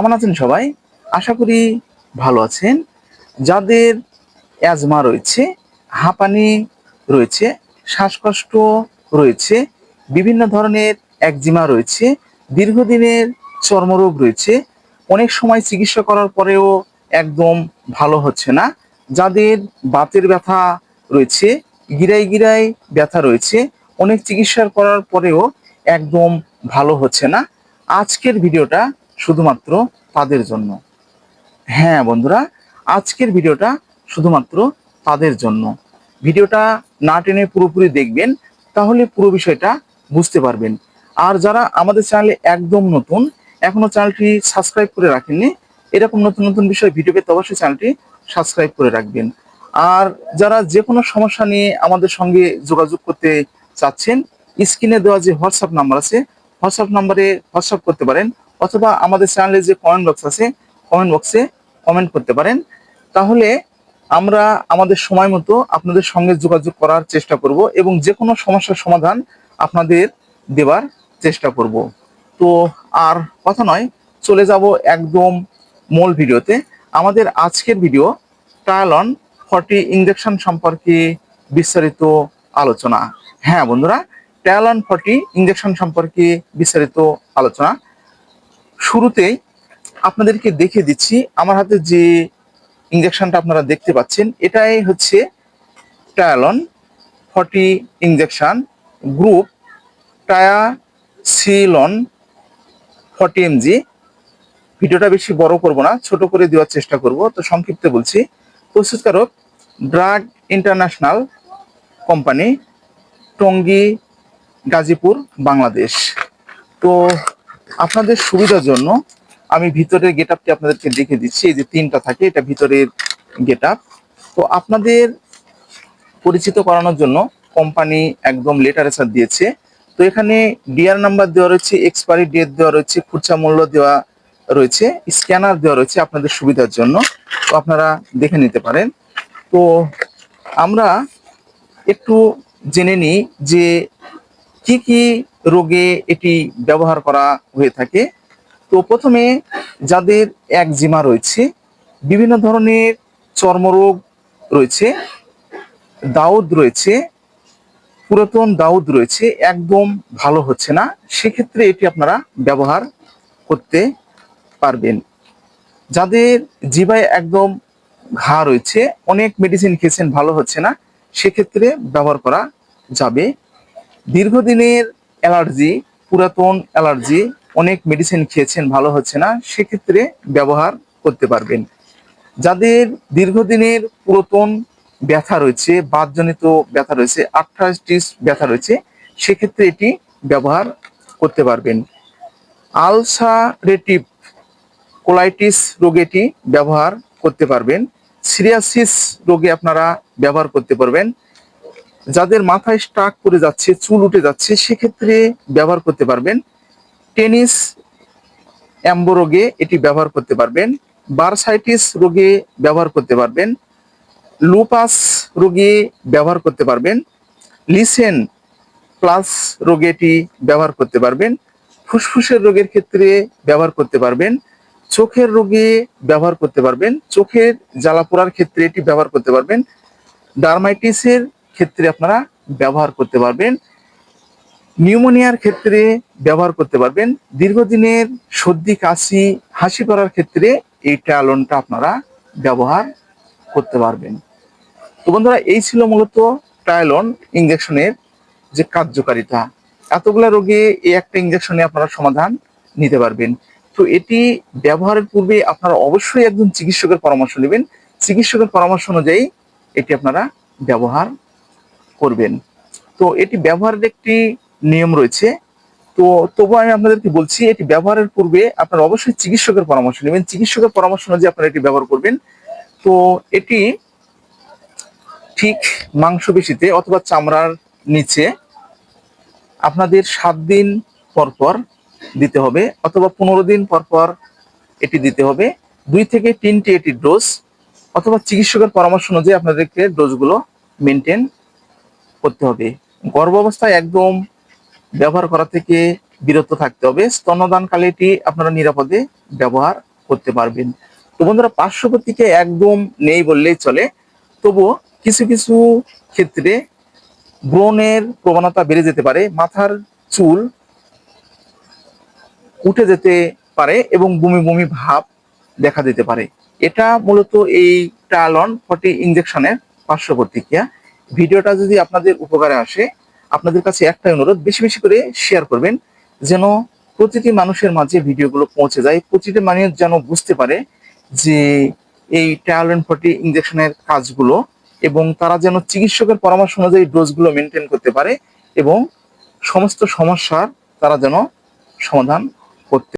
কেমন আছেন সবাই? আশা করি ভালো আছেন। যাদের অ্যাজমা রয়েছে, হাঁপানি রয়েছে, শ্বাসকষ্ট রয়েছে, বিভিন্ন ধরনের একজিমা রয়েছে, দীর্ঘদিনের চর্মরোগ রয়েছে, অনেক সময় চিকিৎসা করার পরেও একদম ভালো হচ্ছে না। যাদের বাতের ব্যথা রয়েছে গিরাই গিরাই ব্যথা রয়েছে, অনেক চিকিৎসা করার পরেও একদম ভালো হচ্ছে না। আজকের ভিডিওটা শুধুমাত্র তাদের জন্য। হ্যাঁ বন্ধুরা, আজকের ভিডিওটা শুধুমাত্র তাদের জন্য। ভিডিওটা না টেনে পুরোপুরি দেখবেন, তাহলে পুরো বিষয়টা বুঝতে পারবেন। আর যারা আমাদের চ্যানেলে একদম নতুন, এখনও চ্যানেলটি সাবস্ক্রাইব করে রাখেননি, এরকম নতুন নতুন বিষয় ভিডিও পেতে অবশ্যই চ্যানেলটি সাবস্ক্রাইব করে রাখবেন। আর যারা যে কোনো সমস্যা নিয়ে আমাদের সঙ্গে যোগাযোগ করতে চাচ্ছেন, স্ক্রিনে দেওয়া যে হোয়াটসঅ্যাপ নাম্বার আছে, হোয়াটসঅ্যাপ নাম্বারে হোয়াটসঅ্যাপ করতে পারেন। অথবা আমাদের চ্যানেলে যে কমেন্ট বক্স আছে কমেন্ট বক্সে কমেন্ট করতে পারেন। তাহলে আমরা আমাদের সময় মতো আপনাদের সঙ্গে যোগাযোগ করার চেষ্টা করব এবং যে কোনো সমস্যার সমাধান আপনাদের দেওয়ার চেষ্টা করব। তো আর কথা নয়, চলে যাব একদম মূল ভিডিওতে। আমাদের আজকের ভিডিও ট্রায়ালন ফর্টি ইঞ্জেকশন সম্পর্কে বিস্তারিত আলোচনা। হ্যাঁ বন্ধুরা ট্রায়ালন ফর্টি ইঞ্জেকশন সম্পর্কে বিস্তারিত আলোচনা। শুরুতেই আপনাদেরকে দেখে দিচ্ছি, আমার হাতে যে ইঞ্জেকশনটা আপনারা দেখতে পাচ্ছেন, এটাই হচ্ছে টায়ালন ফর্টি ইঞ্জেকশন গ্রুপ টায়াসিলন ফর্টি এমজি ভিডিওটা বেশি বড় করব না, ছোট করে দেওয়ার চেষ্টা করব। তো সংক্ষিপ্তে বলছি, প্রস্তুতকারক drug international company Tongi, Gazipur, Bangladesh. তো আপনাদের সুবিধার জন্য আমি ভিতরের গেট আপটি আপনাদেরকে দেখে দিচ্ছি। এই যে তিনটা থাকে, এটা ভিতরের গেট আপ তো আপনাদের পরিচিত করানোর জন্য কোম্পানি একদম লেটারেচার দিয়েছে। তো এখানে ডিআর নাম্বার দেওয়া রয়েছে এক্সপায়ারি ডেট দেওয়া রয়েছে, খুচরা মূল্য দেওয়া রয়েছে স্ক্যানার দেওয়া রয়েছে আপনাদের সুবিধার জন্য। তো আপনারা দেখে নিতে পারেন। তো আমরা একটু জেনে নিই যে কি কি রোগে এটি ব্যবহার করা হয়ে থাকে। তো প্রথমে যাদের একজিমা রয়েছে, বিভিন্ন ধরনের চর্মরোগ রয়েছে, দাউদ রয়েছে, পুরাতন দাউদ রয়েছে, একদম ভালো হচ্ছে না। সেক্ষেত্রে এটি আপনারা ব্যবহার করতে পারবেন। যাদের জিভায় একদম ঘা রয়েছে, অনেক মেডিসিন খেয়েছেন, ভালো হচ্ছে না, সেক্ষেত্রে ব্যবহার করা যাবে। দীর্ঘদিনের অ্যালার্জি, পুরাতন অ্যালার্জি, অনেক মেডিসিন খেয়েছেন, ভালো হচ্ছে না, সেক্ষেত্রে ব্যবহার করতে পারবেন। যাদের দীর্ঘদিনের পুরাতন ব্যথা রয়েছে বাদজনিত ব্যথা রয়েছে আর্থ্রাইটিস ব্যথা রয়েছে, সেক্ষেত্রে এটি ব্যবহার করতে পারবেন। আলসারেটিভ কোলাইটিস রোগে এটি ব্যবহার করতে পারবেন। সিরিয়াসিস রোগে আপনারা ব্যবহার করতে পারবেন। যাদের মাথায় স্টাক করে যাচ্ছে, চুল উঠে যাচ্ছে, সেক্ষেত্রে ব্যবহার করতে পারবেন টেনিস অ্যাম্বো রোগে এটি ব্যবহার করতে পারবেন, বারসাইটিস রোগে ব্যবহার করতে পারবেন, লুপাস রোগে ব্যবহার করতে পারবেন, লিসেন প্লাস রোগে এটি ব্যবহার করতে পারবেন, ফুসফুসের রোগের ক্ষেত্রে ব্যবহার করতে পারবেন, চোখের রোগে ব্যবহার করতে পারবেন, চোখের জ্বালা পোড়ার ক্ষেত্রে এটি ব্যবহার করতে পারবেন, ডার্মাইটিসের ক্ষেত্রে আপনারা ব্যবহার করতে পারবেন। নিউমোনিয়ার ক্ষেত্রে ব্যবহার করতে পারবেন। দীর্ঘদিনের সর্দি, কাশি, হাসি করার ক্ষেত্রে এই ট্যালনটা আপনারা ব্যবহার করতে পারবেন। তো বন্ধুরা, এই ছিল মূলত ট্রায়ালন ইঞ্জেকশনের যে কার্যকারিতা। এতগুলা রোগে এই একটা ইঞ্জেকশনে আপনারা সমাধান নিতে পারবেন। তো এটি ব্যবহারের পূর্বে আপনারা অবশ্যই একজন চিকিৎসকের পরামর্শ নেবেন। চিকিৎসকের পরামর্শ অনুযায়ী এটি আপনারা ব্যবহার করবেন। তো এটি ব্যবহারের একটি নিয়ম রয়েছে। তো তবু আমি আপনাদেরকে বলছি, এটি ব্যবহারের পূর্বে আপনারা অবশ্যই চিকিৎসকের পরামর্শ নেবেন। চিকিৎসকের পরামর্শ অনুযায়ী আপনারা এটি ব্যবহার করবেন। তো এটি ঠিক মাংসপেশিতে অথবা চামড়ার নিচে আপনাদের সাত দিন পর পর দিতে হবে অথবা পনেরো দিন পর পর এটি দিতে হবে। দুই থেকে তিনটি এটি ডোজ অথবা চিকিৎসকের পরামর্শ অনুযায়ী আপনাদেরকে ডোজগুলো মেনটেন করতে হবে। গর্ভাবস্থায় একদম ব্যবহার করা থেকে বিরত থাকতে হবে। স্তন্যদানকালে এটি আপনারা নিরাপদে ব্যবহার করতে পারবেন। তো বন্ধুরা পার্শ্ব প্রতিক্রিয়া একদম নেই বললেই চলে। তবুও কিছু কিছু ক্ষেত্রে ব্রণের প্রবণতা বেড়ে যেতে পারে। মাথার চুল উঠে যেতে পারে এবং বমি বমি ভাব দেখা দিতে পারে। এটা মূলত এই টালন ফর্টি ইনজেকশনের পার্শ্ব প্রতিক্রিয়া ভিডিওটা যদি আপনাদের উপকারে আসে, আপনাদের কাছে একটাই অনুরোধ, বেশি বেশি করে শেয়ার করবেন, যেন প্রতিটি মানুষের মাঝে ভিডিওগুলো পৌঁছে যায়। প্রতিটি মানুষ যেন বুঝতে পারে যে এই টায়ালন ফর্টি ইঞ্জেকশনের কাজগুলো এবং তারা যেন চিকিৎসকের পরামর্শ অনুযায়ী ডোজগুলো মেনটেন করতে পারে এবং সমস্ত সমস্যার তারা যেন সমাধান করতে